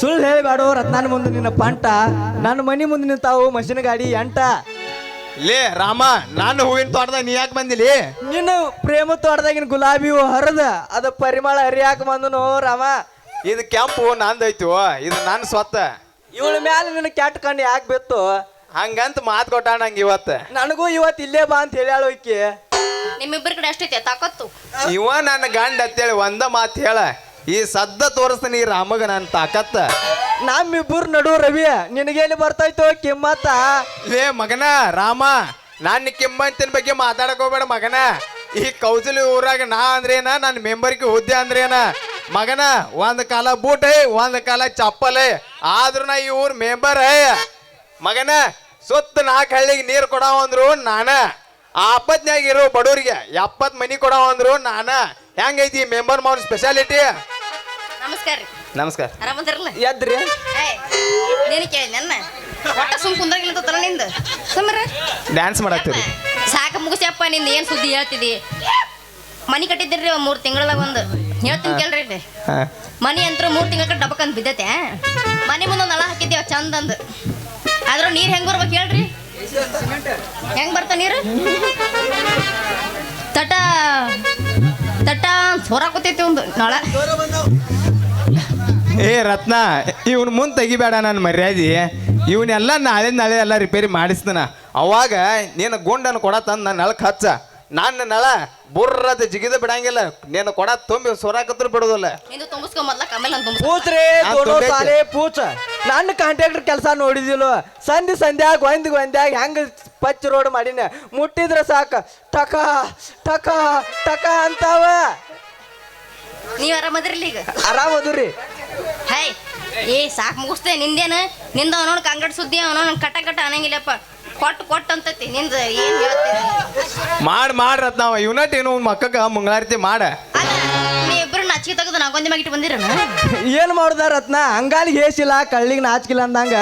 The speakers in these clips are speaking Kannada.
ಸುಳ್ಳು ಹೇಳಬೇಡೋ ರತ್ನಾನ ಮುಂದೆ ನಿನ್ನ ಪಂಟ. ನನ್ನ ಮನೆ ಮುಂದೆ ನಿಂತಾವು ಮಷಿನ್ ಗಾಡಿ ಎಂಟ. ಲೇ ರಾಮ ನಾನು ಹೂವಿನ ತೋಟದಾಗ ನೀ ಯಾಕೆ ಬಂದಿಲಿ? ನಿನ್ನ ಪ್ರೇಮ ತೋಟದಾಗಿನ ಗುಲಾಬಿ ಹೂ ಹರಿದ ಅದ ಪರಿಮಳ ಹರಿಯಾಕ ಬಂದನು ರಾಮ. ಇದು ಕೆಂಪು ನಂದೈತು ಇದು ನನ್ನ ಸ್ವತ್ತ. ಇವಳ ಮ್ಯಾಲ ನಿನ್ನ ಕೆಟ್ಟ ಕಣ್ಣು ಯಾಕೆ ಬಿತ್ತು? ಹಂಗಂತ ಮಾತು ಕೊಟ್ಟ ನಂಗೆ ಇವತ್ತು. ನನಗೂ ಇವತ್ತು ಇಲ್ಲೇ ಬಾ ಅಂತ ಹೇಳ್ಯಾಳು ಈಕಿ. ನಿಮ್ಮಿಬ್ಬರ ಕಡೆ ಅಷ್ಟೈತೆ ತಾಕತ್ತು. ಇವ ನನ್ನ ಗಂಡ ಅಂತೇಳಿ ಒಂದ ಮಾತು ಹೇಳ. ಈ ಸದ್ದ ತೋರಿಸ್ತೀನಿ ಈ ರಾಮಗ ನನ್ನ ತಾಕತ್ತ ನಮ್ಮಿಬ್ಬರು ನಡು ರವಿ ನಿನಗೇನು ಬರ್ತೈತೋ ಕಿಮ್ಮತ್ತ? ಲೇ ಮಗನ ರಾಮ ನಾನು ಕಿಮ್ಮಂತಿನ ಬಗ್ಗೆ ಮಾತಾಡಕ್ ಹೋಗ್ಬೇಡ ಮಗನ. ಈ ಕೌಜಲಿ ಊರಾಗ ನಾ ಅಂದ್ರೇನ ನನ್ನ ಮೆಂಬರ್ಗೆ ಹುದ್ದೆ ಅಂದ್ರೇನ? ಮಗನ ಒಂದ್ ಕಾಲ ಬೂಟ್ ಐ ಒಂದ್ ಕಾಲ ಚಪ್ಪಲ್ ಐ ಆದ್ರೂ ನಾ ಈ ಊರ್ ಮೆಂಬರ್ ಐ ಮಗನ ಸುತ್ತ ನಾಲ್ಕು ಹಳ್ಳಿಗೆ ನೀರು ಕೊಡವ ಅಂದ್ರು ನಾನ. ಆಪತ್ನ್ಯಾಗ ಇರೋ ಬಡವ್ರಿಗೆ ಎಪ್ಪತ್ ಮನಿ ಕೊಡವ ಅಂದ್ರು ನಾನ. ಹೆಂಗೈತಿ ಮೆಂಬರ್ ಮಾವನ್ ಸ್ಪೆಷಾಲಿಟಿ ನಮಸ್ಕಾರ ರೀ. ನಮಸ್ಕಾರ. ಆರಾಮದಿರಲ್ಲ ಎದ್ರಿ? ನೀನು ಕೇಳಿ ನನ್ನ. ಒಟ್ಟ ಸುಮ್ ಕುಂದ್ರಾಗಿಲ್ಲ ತಲ ನಿಂದ. ಸುಮ್ಮರ ಡ್ಯಾನ್ಸ್ ಮಾಡಾಕ್ತೀರಿ ಸಾಕ ಮುಗಿಸಪ್ಪ ನಿಂದ ಏನು ಸುದ್ದಿ ಹೇಳ್ತಿದಿ? ಮನಿ ಕಟ್ಟಿದ್ದೀರಿ ಮೂರು ತಿಂಗಳದಾಗ ಒಂದು. ಹೇಳ್ತೀನಿ ಕೇಳ್ರಿ ಇಲ್ಲಿ. ಮನಿ ಅಂತ ಮೂರು ತಿಂಗಳ ಡಬಕಂತ ಬಿದ್ದೈತೆ. ಮನೆ ಮುಂದೆ ನಳ ಹಾಕಿದ್ದೀವಿ ಚಂದ ಅಂದು. ಆದ್ರೆ ನೀರು ಹೆಂಗೆ ಬರ್ಬೇಕು ಹೇಳ್ರಿ? ಹೆಂಗ್ ಬರ್ತ ನೀರು? ತಟ ತಟ ಕೂತೈತಿ ಒಂದು ನಳ. ಏ ರತ್ನ ಇವನ್ ಮುಂದೆ ತೆಗಿಬೇಡ ನಾನು ಮರ್ಯಾದೆ. ಇವನ್ನೆಲ್ಲ ನಾಳೆ ನಾಳೆ ಎಲ್ಲ ರಿಪೇರಿ ಮಾಡಿಸ್ತಾನ. ಅವಾಗ ನೀನು ಗುಂಡನ್ನು ಕೊಡ ತಂದು ನನ್ನ ನಳಕ್ಕೆ ಹಚ್ಚ. ನನ್ನ ನಳ ಬುರ್ರದ ಜಿಗಿದ ಬಿಡಂಗಿಲ್ಲ. ನೀನು ಕೊಡ ತುಂಬಿ ಸೊರಾಕತ್ರ ಬಿಡೋದಿಲ್ಲ. ನಿಂದು ತುಂಬಿಸ್ಕೊ ತುಂಬಿಸ್ಕೊ. ನಾನ್. ಸಾಲೆ ಪೂಚ. ನನ್ನ ಕಾಂಟ್ರಾಕ್ಟರ್ ಕೆಲಸ ನೋಡಿದಿಲ್ಲ. ಸಂಧಿ ಸಂಧ್ಯಾಗ ಒಂದ್ ಒಂದ್ಯಾಗ ಹೆಂಗ ಪಚ್ ರೋಡ್ ಮಾಡಿನ. ಮುಟ್ಟಿದ್ರ ಸಾಕ. ಟಕ ಟಕ ಟಕ ಅಂತಾವ. ನೀವ್ ಆರಾಮದ್ರಿ ಈಗ. ಆರಾಮದುರಿ ಹೈ ಏ ಸಾಕು ಮುಗಿಸ್ತೆ ನಿಂದೇನು? ನಿಂದ ಅವನೋಣ ಕಂಗಡ್ ಸುದ್ದಿ ಅವನೋನ್ ಕಟ್ಟ ಕಟ್ಟ ಅನ್ನಂಗಿಲ್ಲಪ್ಪ. ಕೊಟ್ಟು ಕೊಟ್ಟು ಅಂತತಿ. ನಿಂದ ಏನು ಹೇಳ್ತೀನಿ ಮಾಡ್ ಮಾಡ್ ರತ್ನ ಇವನಟ್ ಏನು ಮಕ್ಕಕ್ಕ ಮಂಗಳಾರತಿ ಮಾಡ. ಅಲ್ಲ ನೀ ಇಬ್ರು ನಾಚಿಕೆ ತೆಗೆದು ನಾಗೊಂದಿ ಮ್ಯಾಗಿಟ್ಟು ಬಂದಿರನ ಏನ್ ಮಾಡುದ ರತ್ನ? ಅಂಗಾಲಿಗೆ ಏಸಿಲ್ಲ ಕಳ್ಳಿಗೆ ನಾಚಿಕಿಲ್ಲ ಅಂದಂಗ.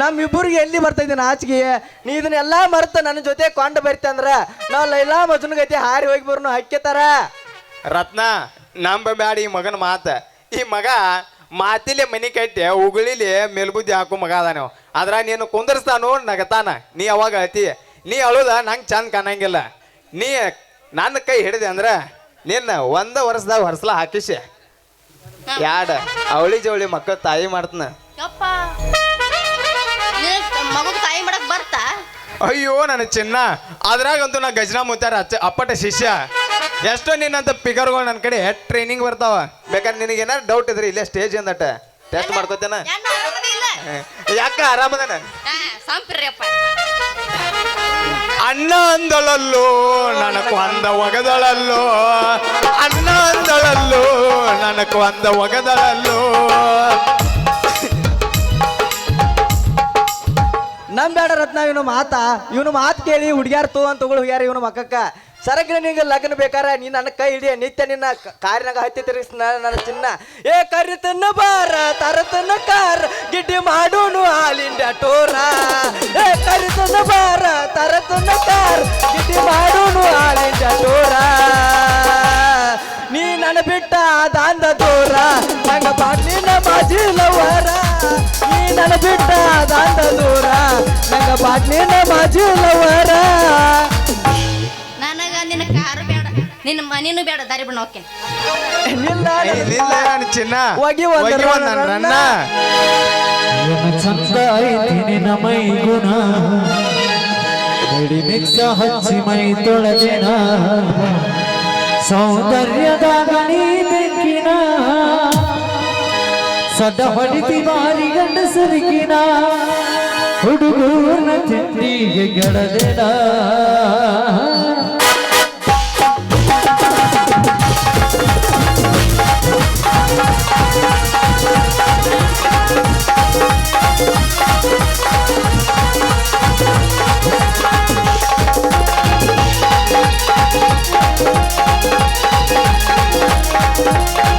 ನಮ್ಮಿಬ್ಬರಿಗೆ ಎಲ್ಲಿ ಬರ್ತೈತಿ ನಾಚಿಕೆ? ನೀ ಇದನ್ನೆಲ್ಲ ಮರ್ತ ನನ್ನ ಜೊತೆ ಕೊಂಡ ಬರ್ತೆ ಅಂದ್ರ ನಾವ್ ಲೈಲಾ ಮಜುನ್ ಗತಿ ಹಾರಿ ಹೋಗಿ ಬರ್ನು ಹಕ್ಕೆತಾರ ರತ್ನ ನಂಬ ಬ್ಯಾಡ ಈ ಮಗನ ಮಾತ. ಈ ಮಗ ಮಾತಿಲೆ ಮನಿ ಕಟ್ಟಿ ಉಗುಳಿಲಿ ಮೇಲ್ಬುದ್ದಿ ಹಾಕು ಮಗ ಅದಾನ ಅದ್ರ ನೀನು ಕುಂದರ್ಸ್ತಾನು ನಗತಾನ. ನೀ ಅವಾಗ ಅತಿ. ನೀ ಅಳುದ ನಂಗೆ ಚಂದ ಕಾಣಂಗಿಲ್ಲ. ನೀ ನನ್ನ ಕೈ ಹಿಡಿದೆ ಅಂದ್ರೆ ನಿನ್ನ ಒಂದ ವರ್ಷದಾಗ ಹೊರಸ್ಲ ಹಾಕಿಸಿ. ಯಾಡ ಅವಳಿ ಜವಳಿ ಮಕ್ಕಳ ತಾಯಿ ಮಾಡ್ತನ. ತಾಯಿ ಮಾಡಕ್ ಬರ್ತಾ? ಅಯ್ಯೋ ನನ್ನ ಚಿನ್ನ. ಅದ್ರಾಗಂತೂ ನಾ ಗಜನಾ ಮುತ್ತಾರ ಅಚ್ಚ ಅಪ್ಪಟ ಶಿಷ್ಯ. ಎಷ್ಟೋ ನಿನ್ನಂತ ಪಿಗರ್ಗಳು ನನ್ನ ಕಡೆ ಟ್ರೈನಿಂಗ್ ಬರ್ತಾವ. ಬೇಕಾದ್ರೆ ನಿನಗೆ ಏನಾರು ಡೌಟ್ ಇದ್ರಿ ಇಲ್ಲೇ ಸ್ಟೇಜ್ ಅಂದಟ. ಟೆಸ್ಟ್ ಮಾಡ್ಕೋತೇನ? ಯಾಕ ಆರಾಮದಿ ಯಾಕ ಆರಾಮದನ ಸಂಪಿರ್ಯಪ್ಪ ಅಣ್ಣ ಅಂದಳಲ್ಲೋ ನನಗೆ ಅಂದ ಒಗದಳಲ್ಲೋ. ಅಣ್ಣ ಅಂದಳಲ್ಲೋ ನನಗೆ ಅಂದ ಒಗದಳಲ್ಲೋ. ನಮ್ ಬೇಡ ರತ್ನ ಇವನು ಮಾತಾ. ಇವನು ಮಾತು ಕೇಳಿ ಹುಡುಗ್ಯಾರ ತೂ ಅಂತ ತಗೊಳ್ ಹೋಗ್ಯಾರ ಇವನು ಮಕ್ಕಕ್ಕ. ಸರಕಿನ ನಿಂಗೆ ಲಗ್ನ ಬೇಕಾರ ನೀ ನನ್ನ ಕೈ ಹಿಡಿಯ, ನಿತ್ಯ ನಿನ್ನ ಕಾರಿನಾಗ ಹತ್ತಿ ತಿರುಗಿಸ್ ನನ್ನ ಚಿನ್ನ. ಏ ಕರಿತನ್ನ ಬಾರ ತರತನ್ನ ಕಾರ್, ಗಿಡ್ಡಿ ಮಾಡೋನು ಹಾಲಿಂದ ಟೋರ. ಏ ಕರಿತನ್ನ ಬಾರ ತರತನ ಕಾರ್, ಗಿಡ್ಡಿ ಮಾಡೋನು ಹಾಲಿಂದ ಟೋರ. ನೀ ನನ್ನ ಬಿಟ್ಟ ದಾಂದ ದೂರ ನಂಗ ಬಾಟ್ಲಿನ ಮಾಜಿಲವರ ನೀ ನನ್ನ ಬಿಟ್ಟ ದಾಂದ ದೂರ ನಂಗ ಬಾಟ್ಲಿನ ಮಾಜಿ ಲವರ ನಿನ್ನ ಮನೇನು ಬೇಡ ದಾರಿ ಬಿಡ ಓಕೆ ಚಿನ್ನ. ಒಗಿ ನನ್ನ ಚಂದ ಐತಿ ನಿನ್ನ ಮೈ ಗುಣ ಬಿಡಿ ಮಿಕ್ಸ ಹಚ್ಚಿ ಮೈ ತೊಳೆದಿನ. ಸೌಂದರ್ಯದ ಗಣಿ ಬೆಕ್ಕಿನ ಸದ ಹೊಡಿತಿ ಬಾರಿ ಗಂಡಸರಿಗಿನ. ಹುಡುಗೂರ್ನ ತಿಂಡಿಗೆ ಗೆಡದಿನ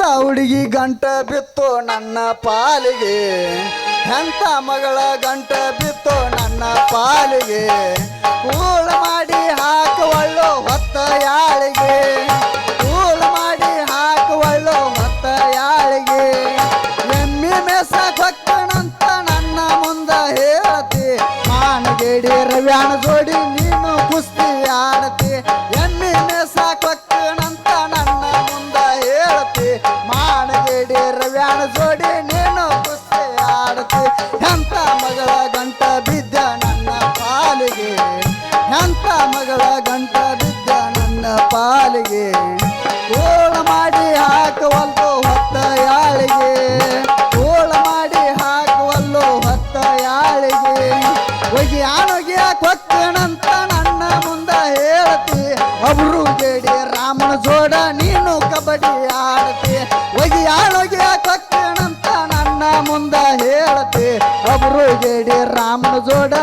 ಎಂತ ಹುಡುಗಿ ಗಂಟ ಬಿತ್ತು ನನ್ನ ಪಾಲಿಗೆ? ಎಂಥ ಮಗಳ ಗಂಟ ಬಿತ್ತು ನನ್ನ ಪಾಲಿಗೆ? ಕೂಳ ಮಾಡಿ ಹಾಕುವಳ್ಳು ಹೊತ್ತ ಯಾಳಿಗೆ? ಕೂಳ ಮಾಡಿ ಹಾಕುವಳ್ಳು ಹೊತ್ತ ಯಾಳಿಗೆ? ಎಮ್ಮಿ ಮೇಸ ಕೊಕ್ಕಣಂತ ನನ್ನ ಮುಂದ ಹೇಳತಿ. ಮಾನಗೇಡಿ ರವ್ಯಾಣ ಜೋಡಿ ಕೊಕ್ಕಣಂತ ನನ್ನ ಮುಂದ ಹೇಳ್ತಿ. ಅವರು ಗೇಡಿ ರಾಮನ ಜೋಡ, ನೀನು ಕಬಡ್ಡಿ ಆಡತಿ. ಒಗಿ ಆಳೊಗೆ ಕೊಕ್ಕಣಂತ ನನ್ನ ಮುಂದ ಹೇಳ್ತಿ. ಅವರು ಗೇಡಿ ರಾಮನ ಜೋಡ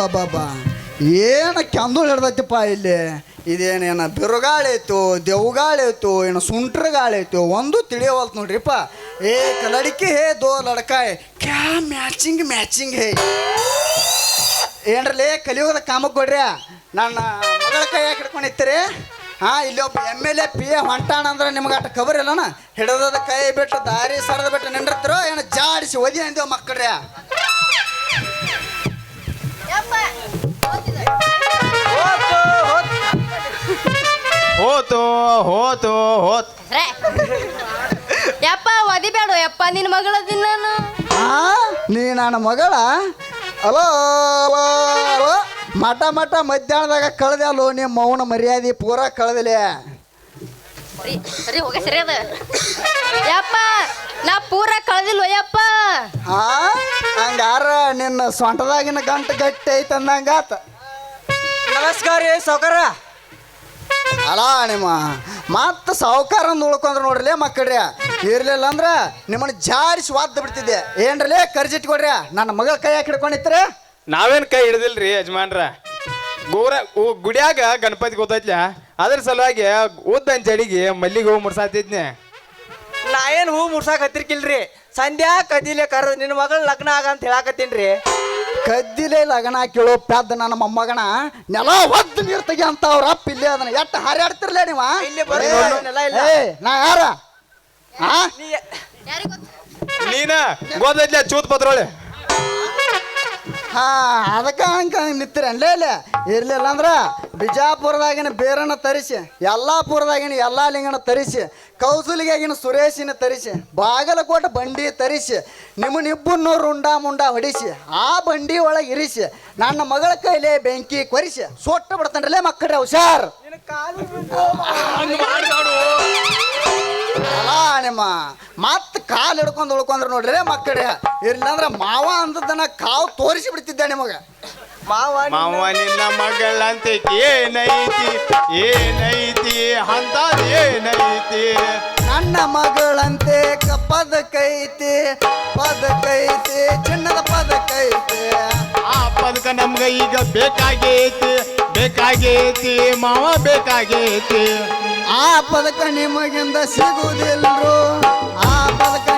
ಅಬ್ಬಬ್ಬಬ್ಬಬ್ಬಬ್ಬಬ್ಬ ಏನು ಕೆಂದುಳು ಹಿಡ್ದೈತಿಪ್ಪ ಇಲ್ಲಿ? ಇದೇನೇನ ಬಿರುಗಾಳಿ ಆಯ್ತು ದೆವ್ಗಾಳಿ ಆಯ್ತು ಏನು ಸುಂಟ್ರ ಗಾಳಿ ಐತು ಒಂದು ತಿಳಿಯವಲ್ತು ನೋಡ್ರಿಪ್ಪ. ಏ ಕಲಡಿಕೆ ಹೇ, ದೋ ಲಡಕಾಯ್. ಕ್ಯಾ ಮ್ಯಾಚಿಂಗ್ ಮ್ಯಾಚಿಂಗ್ ಹೇ. ಏನ್ರಲ್ಲೇ ಕಲಿಯೋದ ಕಾಮಕ್ಕೆ ಕೊಡ್ರಿ ನನ್ನ ಮಗಳ ಕೈ ಯಾಕೆ ಹಿಡ್ಕೊಂಡು ಇತ್ತೀರಿ ಹಾಂ, ಇಲ್ಲಿ ಒಬ್ಬ M L A, P A ಹೊಂಟಾಣ ಅಂದ್ರೆ ನಿಮ್ಗೆ ಅಷ್ಟು ಖಬರ್ ಇಲ್ಲನ? ಹಿಡಿದದ ಕೈ ಬಿಟ್ಟು ದಾರಿ ಸರದ ಬಿಟ್ಟು ನಿಂಡಿರ್ತಿರೋ ಏನು ಜಾಡಿಸಿ ಒದಿ ಅಂದೇವು ಮಕ್ಕಳ್ರಿ? ಯಪ್ಪ ಹೋತು ಹೋತು ಹೋತ್. ರೇ. ಯಪ್ಪ ಒದಿಬೇಡ ಯಪ್ಪ ನಿನ್ನ ಮಗಳ ನಾನು ಆ? ನೀ ನನ್ನ ಮಗಳ? Hello hello hello. ಮಠ ಮಠ ಮಧ್ಯಾಹ್ನದಾಗ ಕಳೆದೆ ಅಲ್ಲೋ ನಿಮ್ಮ ಮೌನ ಮರ್ಯಾದೆ ಪೂರ ಕಳೆದಿಲ್ಲ. ಸರಿ ಸರಿ ಹೋಗ ಸರಿ ಅದ. ಯಪ್ಪ ನಾ ಪೂರ ಕಳ್ದಿಲ್ವ ಯಪ್ಪ? ನಿನ್ನ ಸೊಂಟದಾಗಿನ ಗಂಟು ಗಟ್ಟಿ ಐತೆ ಅಂದಂಗಾತ ನಮಸ್ಕಾರ ರೀ ಸಾವ್ಕಾರ. ಅಲ್ಲ ನಿಮ್ಮ ಮತ್ತೆ ಸಾವುಕಾರ ಅಂದ್ ಉಳ್ಕೊಂಡ್ರು ನೋಡ್ರಲೇ ಮಕ್ಕಳ್ರಿ. ಇರ್ಲಿಲ್ಲ ಅಂದ್ರೆ ನಿಮ್ಮನ್ನ ಜಾರಿಸಿ ವಾದ್ ಬಿಡ್ತಿದ್ದೆ. ಏನ್ರಲೇ ಕರ್ಜಿಟ್ಕೊಡ್ರಿ ನನ್ನ ಮಗಳ ಕೈ ಹಾಕಿ ಹಿಡ್ಕೊಂಡಿತ್ರಿ? ನಾವೇನ್ ಕೈ ಹಿಡ್ದಿಲ್ರಿ ಯಜಮಾನ್ರ? ಗೋರ ಊ- ಗುಡ್ಯಾಗ ಗಣಪತಿ ಗೊತ್ತೈತ್ಲ? ಅದ್ರ ಸಲುವಾಗಿ ಉದ್ದನ್ ಜಡಿಗೆ ಮಲ್ಲಿಗೆ ಹೂ ಮುಡ್ಸಾತಿದ್ನೆ ನಾ ಏನು ಹೂ ಮುಡ್ಸಾಕ್ ಹತ್ತಿರ್ಕಿಲ್ರಿ? ಸಂಧ್ಯಾ ಕದಿಲೆ ಕರ ನಿನ್ನ ಮಗಳ ಲಗ್ನ ಆಗ ಅಂತ ಹೇಳಾಕತ್ತೀನ್ರಿ. ಕದ್ದಿಲೆ ಲಗ್ನ ಕೇಳೋ ಪ್ಯಾದ ನನ್ನ ಮೊಮ್ಮಗನ ನೆಲ ಒದ್ದು ನೀರ್ ತೆಗಿ ಅಂತ ಅವ್ರ ಅಪ್ಪ ಇಲ್ಲೇ ಅದನ್ನ ಎಟ್ಟು ಹಾರಾಡ್ತಿರ್ಲೇ ನೀವ? ಇಲ್ಲಿ ಬರ್ರಿ, ನೆಲ ಇಲ್ಲ. ಏ, ನಾ ಯಾರ? ಆ? ನೀನ? ಗೊತ್ತೈತ್ಲ ಚೂತ್ ಪತ್ರೋಳೆ ಹಾ ಅದಕ್ಕೆ ಹಂಗ ನಿಂತಿರನ್ಲೇ ಇಲ್ಲ ಇರ್ಲಿಲ್ಲ ಅಂದ್ರ ಬಿಜಾಪುರದಾಗಿನ ಬೇರನ್ನ ತರಿಸಿ ಯಲ್ಲಾಪುರದಾಗಿನ ಎಲ್ಲಾ ಲಿಂಗನ ತರಿಸಿ ಕೌಸುಲಿಗಾಗಿನ ಸುರೇಶಿನ ತರಿಸಿ ಬಾಗಲಕೋಟೆ ಬಂಡಿ ತರಿಸಿ ನಿಮ್ಮನ್ನಿಬ್ಬನ್ನು ರುಂಡ ಮುಂಡ ಹೊಡಿಸಿ ಆ ಬಂಡಿ ಒಳಗೆ ಇರಿಸಿ ನನ್ನ ಮಗಳ ಕೈಲೇ ಬೆಂಕಿ ಕೊರಿಸಿ ಸೊಟ್ಟ ಬಿಡ್ತಾನ್ರಲ್ಲೇ ಮಕ್ಕಳ್ರೆ ಹುಷಾರ್. ಅಲ್ಲ ನಿಮ್ಮ ಮತ್ತೆ ಕಾಲು ಹಿಡ್ಕೊಂಡು ಉಳ್ಕೊಂಡ್ರು ನೋಡ್ರಿ ಮಕ್ಕಳ. ಇರ್ಲಿಲ್ಲ ಮಾವ ಅಂದದನ್ನ ಕಾವು ತೋರಿಸಿ ಬಿಡ್ತಿದ್ದೆ ನಿಮಗೆ. ಮಾವ ನಿನ್ನ- ಮಾವ ನಿನ್ನ ಮಗಳಂತೆ ಏನೈತಿ ಏನೈತಿ ಅಂತ ಏನೈತಿ? ನನ್ನ ಮಗಳಂತೆ ಮಗಳಂತೆ ಕೈತಿ ಪದ ಕೈತಿ ಚಿನ್ನದ ಪದ ಕೈತಿ. ಆ ಪದಕ ನಮ್ಗ ಈಗ ಬೇಕಾಗೈತಿ. ಬೇಕಾಗೈತಿ ಮಾವ ಬೇಕಾಗೈತಿ. ಆ ಪದಕ ನಿಮಗಿಂದ ಸಿಗುವುದಿಲ್ಲರು ಆ ಪದಕ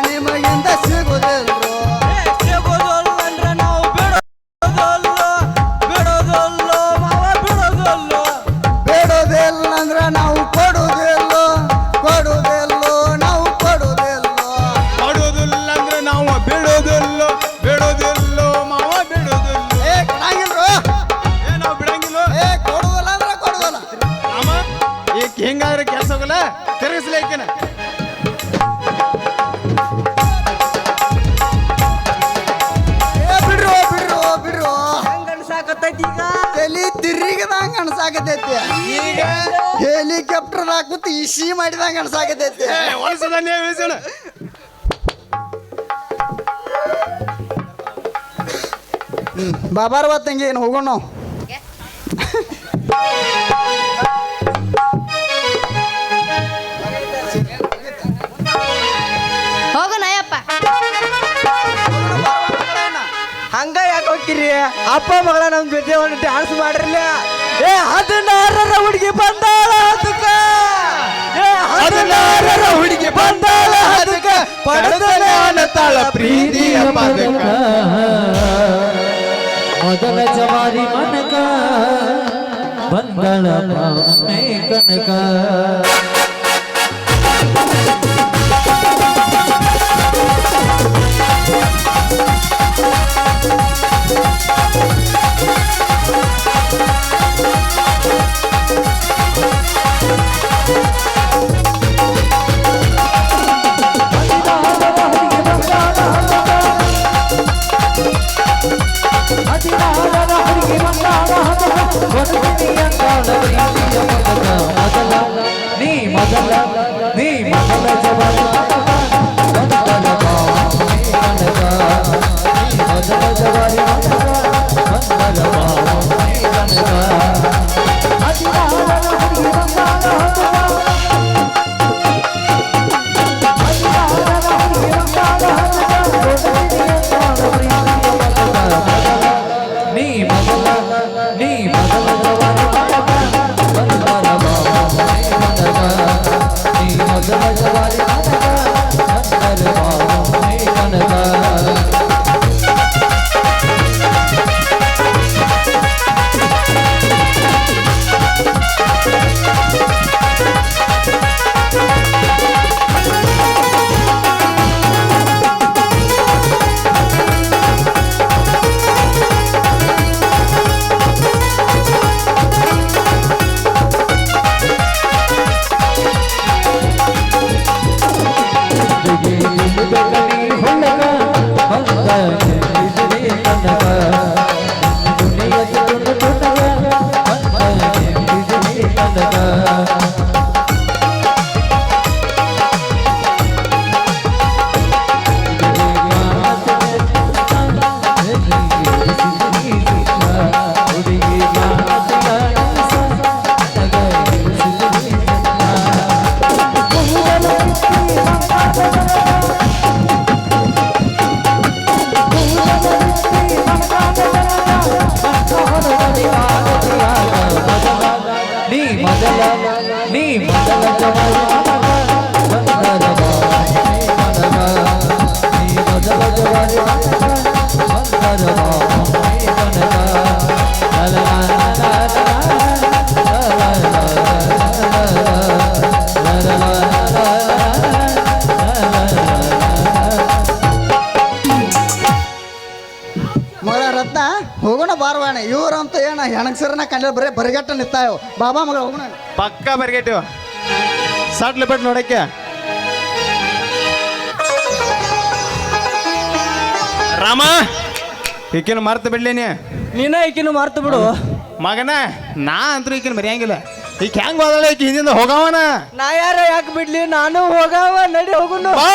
ಹೆಂಗಾದ್ರೆ ತಿರುಗಿಸ್ಲೇಕೇನ. ಏ ಬಿಡ್ರೋ ಬಿಡ್ರೋ ಬಿಡ್ರು. ಅನ್ಸಾಕತ್ತೈತಿ ಈಗ? ತಲಿ ತಿರುಗಿದಂಗ ಅನ್ಸಾಕತೈತಿ ಈಗ? ಹೆಲಿಕಾಪ್ಟರ್ದಾಗ ಕೂತು ಇಸಿ ಮಾಡಿದಂಗ ಅನ್ಸಾಕತೈತಿ ಒಳಸದನ್ನೇ ಇಳಿಸೋಣ ಬಾಬಾರ್ ತಂಗಿ ಏನು ಹೋಗೋಣ ನಾವು. ಅಪ್ಪ ಮಗಳ ನಮ್ ಜೊತೆ ಒಂದು ಡ್ಯಾನ್ಸ್ ಮಾಡಿರ್ಲ. ಏ, ಹದಿನಾರರ ಹುಡುಗಿ ಬಂದಾಳ ಅದಕ್ಕ ಏ, ಹದಿನಾರರ ಹುಡುಗಿ ಬಂದಾಳ ಅದಕ್ಕ ಪಡೆದನೆ ಅನ್ನತಾಳ ಪ್ರೀತಿಯ ಪದಕ ಮೊದಲ ಜವಾರಿ ಮನಕ, ಬಂದಳ ಮೇ ಪದಕ ನೀ ಮೊದಲ ನೀ ಮೊದಲ ರತ್ನ ಹೋಗೋಣ ಬಾರವಾಣೆ. ಇವ್ರಂತ ಏನ ಹೆಣಗ್ಸರನ್ನ ಕಂಡ ಬರೀ ಬರಿಗಟ್ಟ ನಿತ್ತಾಯೋ ಬಾಬಾ ಮಗ ಹೋಗೋಣ. ಪಕ್ಕ ಬರಗಟ್ಟ. ಸಟ್ಲ ಬಿಟ್ಟು ನೋಡಕ್ಕೆ. ರಾಮ ಈಕಿನ ಮರ್ತು ಬಿಡ್ಲೇನಿ ನೀನ ಈಕಿನ ಮರ್ತು ಬಿಡು. ಮಗನ ನಾ ಅಂತೂ ಈಕಿನ ಮರಿಯಂಗಿಲ್ಲ. ಈಗ ಹೆಂಗ್ ಹೋದಳ? ಈಕಿ ಹಿಂದಿಂದ ಹೋಗವನ. ನಾ ಯಾರ ಯಾಕೆ ಬಿಡ್ಲಿ? ನಾನು ಹೋಗವ ನಡಿ ಹೋಗುನು. ಬಾ.